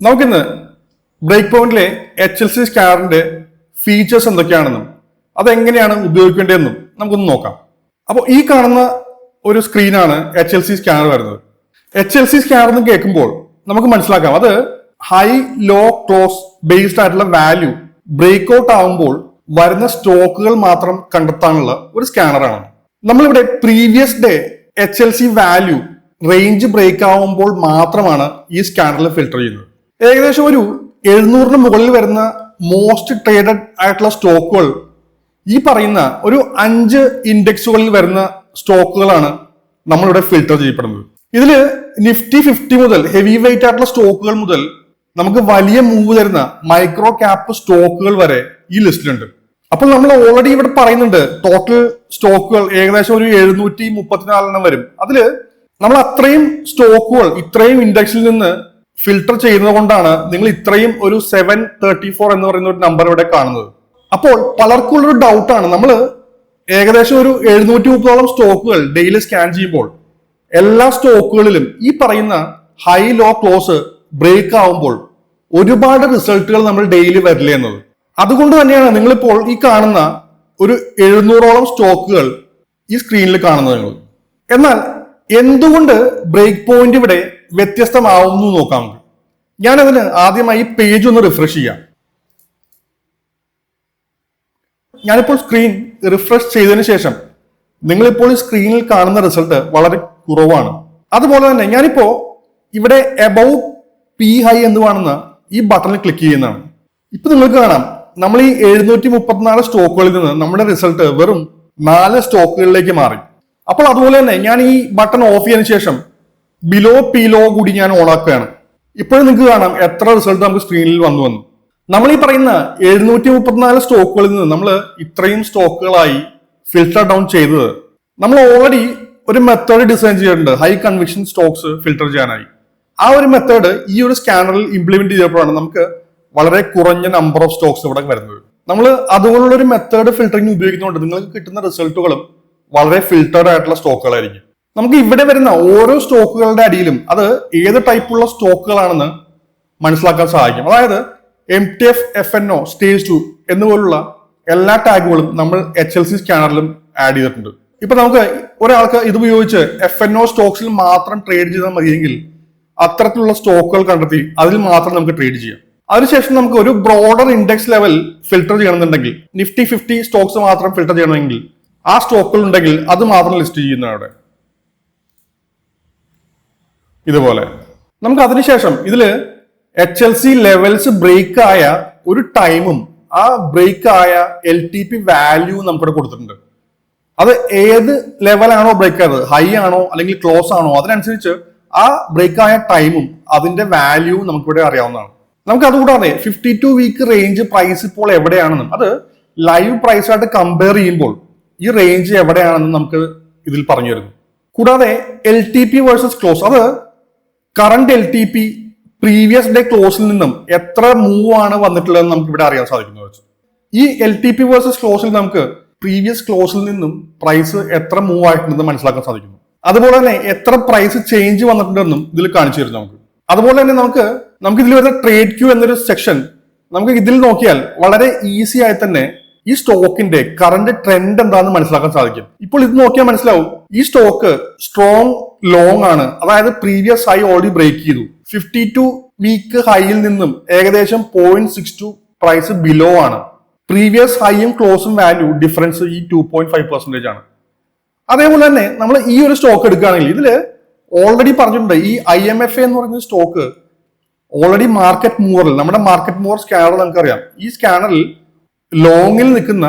നമുക്കിന്ന് ബ്രേക്ക് പോയിന്റിലെ H L C സ്കാനറിന്റെ ഫീച്ചേഴ്സ് എന്തൊക്കെയാണെന്നും അതെങ്ങനെയാണ് ഉപയോഗിക്കേണ്ടതെന്നും നമുക്കൊന്ന് നോക്കാം. അപ്പോൾ ഈ കാണുന്ന ഒരു സ്ക്രീനാണ് എച്ച് എൽ സി സ്കാനർ വരുന്നത്. എച്ച് എൽ സി സ്കാനർ എന്ന് കേൾക്കുമ്പോൾ നമുക്ക് മനസ്സിലാക്കാം. അത് ഹൈ ലോ ക്ലോസ് ബേസ്ഡ് ആയിട്ടുള്ള വാല്യൂ ബ്രേക്ക് ഔട്ട് ആകുമ്പോൾ വരുന്ന സ്റ്റോക്കുകൾ മാത്രം കണ്ടെത്താനുള്ള ഒരു സ്കാനറാണ് നമ്മളിവിടെ previous day H L C value range break ആവുമ്പോൾ മാത്രമാണ് ഈ സ്കാനറിൽ ഫിൽട്ടർ ചെയ്യുന്നത്. ഏകദേശം ഒരു എഴുന്നൂറിന് മുകളിൽ വരുന്ന മോസ്റ്റ് ട്രേഡഡ് ആയിട്ടുള്ള സ്റ്റോക്കുകൾ ഈ പറയുന്ന ഒരു അഞ്ച് ഇൻഡെക്സുകളിൽ വരുന്ന സ്റ്റോക്കുകളാണ് നമ്മളിവിടെ ഫിൽട്ടർ ചെയ്യപ്പെടുന്നത്. ഇതിൽ നിഫ്റ്റി ഫിഫ്റ്റി മുതൽ ഹെവി വെയിറ്റ് ആയിട്ടുള്ള സ്റ്റോക്കുകൾ മുതൽ നമുക്ക് വലിയ മൂവ് തരുന്ന മൈക്രോ ക്യാപ്പ് സ്റ്റോക്കുകൾ വരെ ഈ ലിസ്റ്റിലുണ്ട് അപ്പോൾ നമ്മൾ ഓൾറെഡി ഇവിടെ പറയുന്നുണ്ട് ടോട്ടൽ സ്റ്റോക്കുകൾ ഏകദേശം ഒരു എഴുന്നൂറ്റി മുപ്പത്തിനാലെണ്ണം വരും. അതിൽ നമ്മൾ അത്രയും സ്റ്റോക്കുകൾ ഇത്രയും ഇൻഡെക്സിൽ നിന്ന് ഫിൽട്ടർ ചെയ്യുന്നത് കൊണ്ടാണ് നിങ്ങൾ ഇത്രയും ഒരു സെവൻ തേർട്ടി ഫോർ എന്ന് പറയുന്ന ഒരു നമ്പർ ഇവിടെ കാണുന്നത്. അപ്പോൾ പലർക്കും ഉള്ളൊരു ഡൗട്ടാണ് നമ്മൾ ഏകദേശം ഒരു എഴുന്നൂറ്റി മുപ്പതോളം സ്റ്റോക്കുകൾ ഡെയിലി സ്കാൻ ചെയ്യുമ്പോൾ എല്ലാ സ്റ്റോക്കുകളിലും ഈ പറയുന്ന ഹൈ ലോ ക്ലോസ് ബ്രേക്ക് ആവുമ്പോൾ ഒരുപാട് റിസൾട്ടുകൾ നമ്മൾ ഡെയിലി വരില്ല എന്നത് അതുകൊണ്ട് തന്നെയാണ് നിങ്ങളിപ്പോൾ ഈ കാണുന്ന ഒരു എഴുന്നൂറോളം സ്റ്റോക്കുകൾ ഈ സ്ക്രീനിൽ കാണുന്നത് നിങ്ങൾ എന്നാൽ എന്തുകൊണ്ട് ബ്രേക്ക് പോയിന്റ് ഇവിടെ വ്യത്യസ്തമാവുന്നു നോക്കാം. ഞാൻ ഞാനതിന് ആദ്യമായി പേജ് ഒന്ന് റിഫ്രഷ് ചെയ്യാം. ഞാനിപ്പോൾ സ്ക്രീൻ റിഫ്രഷ് ചെയ്തതിന് ശേഷം നിങ്ങളിപ്പോൾ സ്ക്രീനിൽ കാണുന്ന റിസൾട്ട് വളരെ കുറവാണ്. അതുപോലെ തന്നെ ഞാനിപ്പോ ഇവിടെ എബൌ പി ഹൈ എന്ന് കാണുന്ന ഈ ബട്ടണിൽ ക്ലിക്ക് ചെയ്യുന്നതാണ്. ഇപ്പൊ നിങ്ങൾക്ക് കാണാം നമ്മൾ ഈ എഴുന്നൂറ്റി മുപ്പത്തിനാല് സ്റ്റോക്കുകളിൽ നിന്ന് നമ്മുടെ റിസൾട്ട് വെറും നാല് സ്റ്റോക്കുകളിലേക്ക് മാറി. അപ്പോൾ അതുപോലെ തന്നെ ഞാൻ ഈ ബട്ടൺ ഓഫ് ചെയ്തതിനു ശേഷം ബിലോ പീലോ കൂടി ഞാൻ ഓൺ ആക്കുകയാണ്. ഇപ്പോഴും നിങ്ങൾക്ക് കാണാം എത്ര റിസൾട്ട് നമുക്ക് സ്ക്രീനിൽ വന്നു വന്നു. നമ്മൾ ഈ പറയുന്ന എഴുന്നൂറ്റി മുപ്പത്തിനാല് സ്റ്റോക്കുകളിൽ നിന്ന് നമ്മൾ ഇത്രയും സ്റ്റോക്കുകളായി ഫിൽട്ടർ ഡൗൺ ചെയ്തത് നമ്മൾ ഓൾറെഡി ഒരു മെത്തേഡ് ഡിസൈൻ ചെയ്തിട്ടുണ്ട്. ഹൈ കൺവിക്ഷൻ സ്റ്റോക്സ് ഫിൽട്ടർ ചെയ്യാനായി. ആ ഒരു മെത്തേഡ് ഈ ഒരു സ്കാനറിൽ ഇംപ്ലിമെന്റ് ചെയ്തപ്പോഴാണ് നമുക്ക് വളരെ കുറഞ്ഞ നമ്പർ ഓഫ് സ്റ്റോക്സ് ഇവിടെ വരുന്നത്. നമ്മൾ അതുപോലുള്ള ഒരു മെത്തേഡ് ഫിൽട്ടറിങ് ഉപയോഗിക്കുന്നതുകൊണ്ട് നിങ്ങൾക്ക് കിട്ടുന്ന റിസൾട്ടുകളും വളരെ ഫിൽട്ടേഡ് ആയിട്ടുള്ള സ്റ്റോക്കുകളായിരിക്കും. നമുക്ക് ഇവിടെ വരുന്ന ഓരോ സ്റ്റോക്കുകളുടെ അടിയിലും അത് ഏത് ടൈപ്പുള്ള സ്റ്റോക്കുകളാണെന്ന് മനസ്സിലാക്കാൻ സഹായിക്കും. അതായത് M T F F N O stage two എന്നുപോലുള്ള എല്ലാ ടാഗുകളും നമ്മൾ എച്ച് എൽ സി സ്കാനറിലും ആഡ് ചെയ്തിട്ടുണ്ട്. ഇപ്പൊ നമുക്ക് ഒരാൾക്ക് ഇത് ഉപയോഗിച്ച് എഫ് എൻ ഒ സ്റ്റോക്സിൽ മാത്രം ട്രേഡ് ചെയ്താൽ മതിയെങ്കിൽ അത്തരത്തിലുള്ള സ്റ്റോക്കുകൾ കണ്ടെത്തി അതിൽ മാത്രം നമുക്ക് ട്രേഡ് ചെയ്യാം. അതിനുശേഷം നമുക്ക് ഒരു ബ്രോഡർ ഇൻഡെക്സ് ലെവൽ ഫിൽട്ടർ ചെയ്യണമെന്നുണ്ടെങ്കിൽ നിഫ്റ്റി ഫിഫ്റ്റി സ്റ്റോക്സ് മാത്രം ഫിൽട്ടർ ചെയ്യണമെങ്കിൽ ആ സ്റ്റോക്കുകൾ ഉണ്ടെങ്കിൽ അത് മാത്രം ലിസ്റ്റ് ചെയ്യുന്ന അവിടെ. ഇതുപോലെ. നമുക്ക് അതിനുശേഷം ഇതിൽ H L C levels break ആയ ഒരു ടൈമും ആ ബ്രേക്ക് ആയ എൽ ടി പി വാല്യൂ നമുക്കിവിടെ കൊടുത്തിട്ടുണ്ട്. അത് ഏത് ലെവലാണോ ബ്രേക്ക് ആയത്? ഹൈ ആണോ അല്ലെങ്കിൽ ക്ലോസ് ആണോ? അതിനനുസരിച്ച് ആ ബ്രേക്ക് ആയ ടൈമും അതിന്റെ വാല്യൂ നമുക്കിവിടെ അറിയാവുന്നതാണ്. നമുക്ക് അതുകൂടാതെ fifty two week range price ഇപ്പോൾ എവിടെയാണെന്നും അത് ലൈവ് പ്രൈസായിട്ട് കമ്പയർ ചെയ്യുമ്പോൾ ഈ റേഞ്ച് എവിടെയാണെന്ന് നമുക്ക് ഇതിൽ പറഞ്ഞു തരുന്നു. കൂടാതെ L T P versus close അത് current L T P previous day ക്ലോസിൽ നിന്നും എത്ര മൂവ് ആണ് വന്നിട്ടുള്ളതെന്ന് നമുക്ക് ഇവിടെ അറിയാൻ സാധിക്കുന്നു. ഈ എൽ ടി പി വേഴ്സസ് ക്ലോസിൽ നമുക്ക് പ്രീവിയസ് ക്ലോസിൽ നിന്നും പ്രൈസ് എത്ര മൂവ് ആയിട്ടുണ്ടെന്ന് മനസ്സിലാക്കാൻ സാധിക്കുന്നു. അതുപോലെ തന്നെ എത്ര പ്രൈസ് ചേഞ്ച് വന്നിട്ടുണ്ടെന്നും ഇതിൽ കാണിച്ചു തരും നമുക്ക്. അതുപോലെ തന്നെ നമുക്ക് നമുക്ക് ഇതിൽ വരുന്ന ട്രേഡ് ക്യൂ എന്നൊരു സെക്ഷൻ നമുക്ക് ഇതിൽ നോക്കിയാൽ വളരെ ഈസി ആയി തന്നെ ഈ സ്റ്റോക്കിന്റെ കറന്റ് ട്രെൻഡ് എന്താണെന്ന് മനസ്സിലാക്കാൻ സാധിക്കും. ഇപ്പോൾ ഇത് നോക്കിയാൽ മനസ്സിലാവും. ഈ സ്റ്റോക്ക് സ്ട്രോങ് ലോങ് ആണ്. അതായത് പ്രീവിയസ് ഹൈ ഓൾറെഡി ബ്രേക്ക് ചെയ്തു. ഫിഫ്റ്റി ടു വീക്ക് ഹൈയിൽ നിന്നും ഏകദേശം point six two price below ആണ്. പ്രീവിയസ് ഹൈയും ക്ലോസും വാല്യൂ ഡിഫറൻസ് ഈ ടു പോയിന്റ് ഫൈവ് പെർസെന്റേജ് ആണ്. അതേപോലെ തന്നെ നമ്മൾ ഈ ഒരു സ്റ്റോക്ക് എടുക്കുകയാണെങ്കിൽ ഇതിൽ ഓൾറെഡി പറഞ്ഞിട്ടുണ്ട് ഈ ഐ എം എഫ് എന്ന് പറയുന്ന സ്റ്റോക്ക് ഓൾറെഡി മാർക്കറ്റ് മൂവറിൽ നമ്മുടെ മാർക്കറ്റ് മൂവർ സ്കാനർ നമുക്കറിയാം. ഈ സ്കാനറിൽ ലോങ്ങിൽ നിൽക്കുന്ന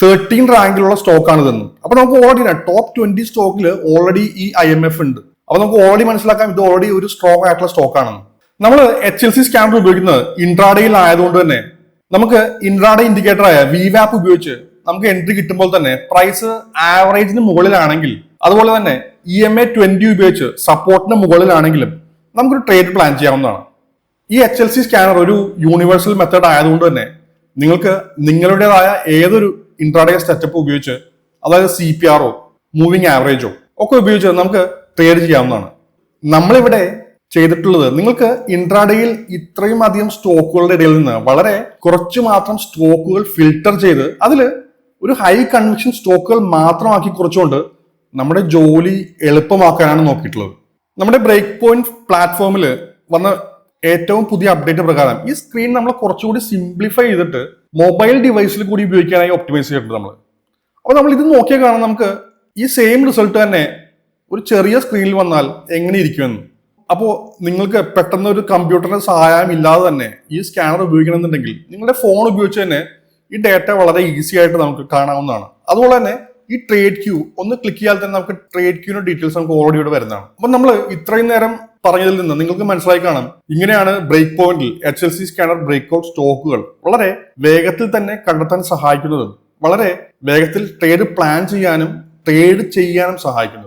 തേർട്ടീൻ റാങ്കിലുള്ള സ്റ്റോക്കാണ് ഇതെന്നും. അപ്പൊ നമുക്ക് ഓൾറെഡി ടോപ്പ് ട്വന്റി സ്റ്റോക്കിൽ ഓൾറെഡി ഈ ഐ എം എഫ് ഉണ്ട്. അപ്പൊ നമുക്ക് ഓൾറെഡി മനസ്സിലാക്കാം ഇത് ഓൾറെഡി ഒരു സ്ട്രോങ് ആയിട്ടുള്ള സ്റ്റോക്കാണെന്ന് നമ്മൾ എച്ച് എൽ സി സ്കാനർ ഉപയോഗിക്കുന്നത് ഇൻട്രാഡയിൽ ആയതുകൊണ്ട് തന്നെ നമുക്ക് ഇൻട്രാഡേ ഇൻഡിക്കേറ്റർ ആയ വി വാപ്പ് ഉപയോഗിച്ച് നമുക്ക് എൻട്രി കിട്ടുമ്പോൾ തന്നെ പ്രൈസ് ആവറേജിന് മുകളിലാണെങ്കിൽ അതുപോലെ തന്നെ ഇ എം എ ട്വന്റി ഉപയോഗിച്ച് സപ്പോർട്ടിന് മുകളിലാണെങ്കിലും നമുക്കൊരു ട്രേഡ് പ്ലാൻ ചെയ്യാവുന്നതാണ്. ഈ എച്ച് എൽ സി സ്കാനർ ഒരു യൂണിവേഴ്സൽ മെത്തേഡ് ആയതുകൊണ്ട് തന്നെ നിങ്ങൾക്ക് നിങ്ങളുടേതായ ഏതൊരു ഇൻട്രാഡേ സെറ്റപ്പ് ഉപയോഗിച്ച് അതായത് സി പി ആറോ മൂവിങ് ആവറേജോ ഒക്കെ ഉപയോഗിച്ച് നമുക്ക് ട്രേഡ് ചെയ്യാവുന്നതാണ്. നമ്മളിവിടെ ചെയ്തിട്ടുള്ളത് നിങ്ങൾക്ക് ഇൻട്രാഡേയിൽ ഇത്രയും അധികം സ്റ്റോക്കുകളുടെ ഇടയിൽ നിന്ന് വളരെ കുറച്ച് മാത്രം സ്റ്റോക്കുകൾ ഫിൽട്ടർ ചെയ്ത് അതിൽ ഒരു ഹൈ കൺവിക്ഷൻ സ്റ്റോക്കുകൾ മാത്രമാക്കി കുറച്ചുകൊണ്ട് നമ്മുടെ ജോലി എളുപ്പമാക്കാനാണ് നോക്കിയിട്ടുള്ളത്. നമ്മുടെ ബ്രേക്ക് പോയിന്റ് പ്ലാറ്റ്ഫോമിൽ വന്ന ഏറ്റവും പുതിയ അപ്ഡേറ്റ് പ്രകാരം ഈ സ്ക്രീൻ നമ്മൾ കുറച്ചുകൂടി സിംപ്ലിഫൈ ചെയ്തിട്ട് മൊബൈൽ ഡിവൈസിൽ കൂടി ഉപയോഗിക്കാനായി ഒപ്റ്റിമൈസ് ചെയ്തിട്ടുണ്ട് നമ്മൾ അപ്പോൾ നമ്മൾ ഇത് നോക്കിയാൽ കാണാം നമുക്ക് ഈ സെയിം റിസൾട്ട് തന്നെ ഒരു ചെറിയ സ്ക്രീനിൽ വന്നാൽ എങ്ങനെ ഇരിക്കുമെന്ന്. അപ്പോൾ നിങ്ങൾക്ക് പെട്ടെന്ന് ഒരു കമ്പ്യൂട്ടറിന്റെ സഹായം ഇല്ലാതെ തന്നെ ഈ സ്കാനർ ഉപയോഗിക്കണമെന്നുണ്ടെങ്കിൽ നിങ്ങളുടെ ഫോൺ ഉപയോഗിച്ച് തന്നെ ഈ ഡേറ്റ വളരെ ഈസി ആയിട്ട് നമുക്ക് കാണാവുന്നതാണ്. അതുപോലെ തന്നെ ഈ ട്രേഡ് ക്യൂ ഒന്ന് ക്ലിക്ക് ചെയ്യാൽ തന്നെ നമുക്ക് ട്രേഡ് ക്യൂവിന്റെ ഡീറ്റെയിൽസ് നമുക്ക് ഓൾറെഡി ഇവിടെ വരുന്നതാണ്. അപ്പം നമ്മൾ ഇത്രയും നേരം പറഞ്ഞതിൽ നിന്ന് നിങ്ങൾക്ക് മനസ്സിലായി കാണാം. ഇങ്ങനെയാണ് ബ്രേക്ക് പോയിന്റിൽ H L C scanner break out സ്റ്റോക്കുകൾ വളരെ വേഗത്തിൽ തന്നെ കണ്ടെത്താൻ സഹായിക്കുന്നതും വളരെ വേഗത്തിൽ ട്രേഡ് പ്ലാൻ ചെയ്യാനും ട്രേഡ് ചെയ്യാനും സഹായിക്കുന്നു.